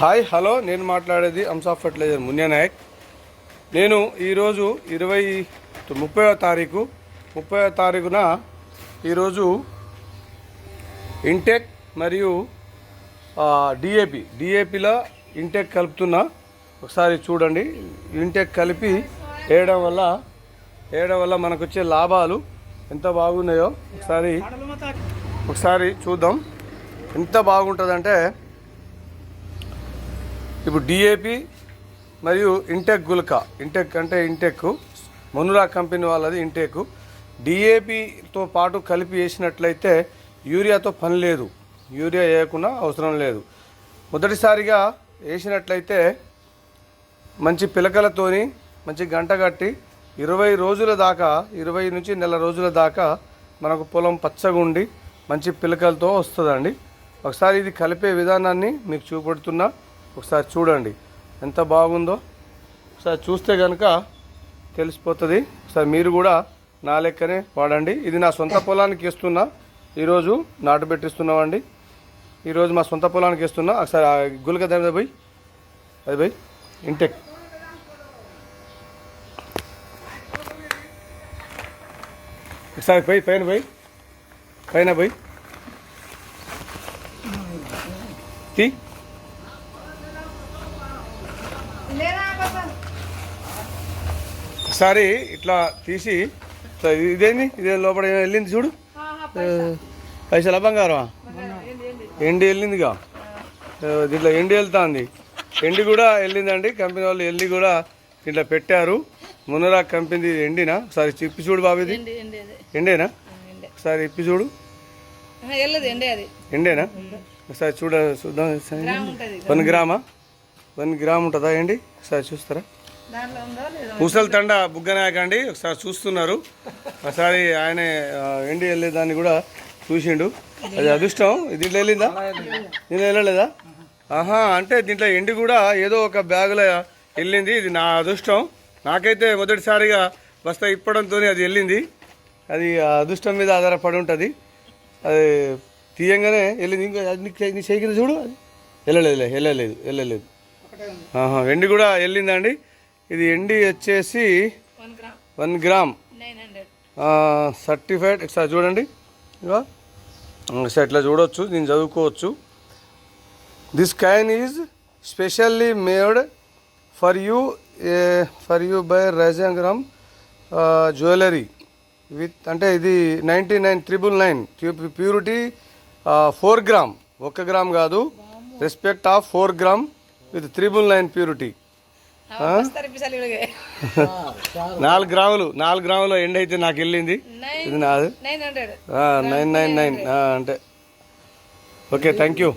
Hi hello. నేను మాట్లాడేది అంసా fertiliser మున్యా Naik. నేను ఈరోజు ఇరవై ముప్పైవ తారీఖు ముప్పైవ తారీఖున ఈరోజు ఇంటెక్ మరియు డిఏపి డిఏపిలో ఇంటెక్ కలుపుతున్నా. ఒకసారి చూడండి. ఇంటెక్ కలిపి వేయడం వల్ల వేయడం వల్ల మనకు వచ్చే లాభాలు ఎంత బాగున్నాయో ఒకసారి ఒకసారి చూద్దాం. ఎంత బాగుంటుందంటే ఇప్పుడు డిఏపి మరియు ఇంటెక్ గుల్కా. ఇంటెక్ అంటే ఇంటెక్ మనురా కంపెనీ వాళ్ళది ఇంటెక్ డిఏపితో పాటు కలిపి వేసినట్లయితే యూరియాతో పని లేదు. యూరియా వేయకుండా అవసరం లేదు. మొదటిసారిగా వేసినట్లయితే మంచి పిలకలతోని మంచి గంట కట్టి ఇరవై రోజుల దాకా ఇరవై నుంచి నెల రోజుల దాకా మనకు పొలం పచ్చగా ఉండి మంచి పిలకలతో వస్తుందండి. ఒకసారి ఇది కలిపే విధానాన్ని మీకు చూపెడుతున్నా. ఒకసారి చూడండి. ఎంత బాగుందో? ఒకసారి చూస్తే కనుక తెలిసిపోతుంది. ఒకసారి మీరు కూడా నా లెక్కనే వాడండి. ఇది నా సొంత పొలానికి ఇస్తున్నా ఈరోజు నాటు పెట్టిస్తున్నామండి. ఈరోజు మా సొంత పొలానికి ఇస్తున్నా ఒకసారి ఆ గులిక దాని పోయి అది పోయి ఇంటెక్ ఒకసారి పోయి పైన పోయి పైన పోయి. తీ. ఒకసారి ఇట్లా తీసి ఇదేంది? ఇదేం లోపల వెళ్ళింది చూడు. పైసల బంగారమా? ఎండి వెళ్ళిందిగా? దీంట్లో ఎండి వెళ్తుంది. ఎండి కూడా వెళ్ళిందండి. కంపెనీ వాళ్ళు వెళ్ళి కూడా దీంట్లో పెట్టారు. మునరా కంపెనీ ఎండినా? ఒకసారి ఇప్పి చూడు బాబు ఇది. ఎండేనా? ఎండే. ఒకసారి ఇప్పి చూడు. ఎండేనా? ఒకసారి చూడ చూద్దాం. వన్ గ్రామా? వన్ గ్రామ్ ఉంటుందా ఎండి ఒకసారి చూస్తారా? పూసల తండ బుగ్గనాయక అండి. ఒకసారి చూస్తున్నారు. ఒకసారి ఆయన ఎండి వెళ్ళేదాన్ని కూడా చూసిండు. అది అదృష్టం. దీంట్లో వెళ్ళిందా? దీంట్లో వెళ్ళలేదా? ఆహా అంటే దీంట్లో ఎండి కూడా ఏదో ఒక బ్యాగులో వెళ్ళింది. ఇది నా అదృష్టం. నాకైతే మొదటిసారిగా బస్తా ఇప్పడంతో అది వెళ్ళింది. అది అదృష్టం మీద ఆధారపడి ఉంటుంది. అది తీయంగానే వెళ్ళింది. ఇంకా నీ చేయి చూడు. అది. వెళ్ళలేదులే వెళ్ళలేదు వెళ్ళలేదు. ఎండి కూడా వెళ్ళిందండి ఇది ఎండి వచ్చేసి వన్ గ్రామ్. సర్టిఫైడ్ ఒకసారి చూడండి. ఇట్లా చూడొచ్చు దీన్ని చదువుకోవచ్చు. This coin is specially made for you for you by రైజంగ్రామ్ jewellery with అంటే ఇది ninety nine triple nine purity four gram ఒక గ్రామ్ కాదు. Respect of four gram with triple nine purity. నాలుగు గ్రాములు నాలుగు గ్రాముల ఎండ్ అయితే నాకు వెళ్ళింది. ఇది నాది. నైన్ నైన్ నైన్ అంటే. Okay thank you.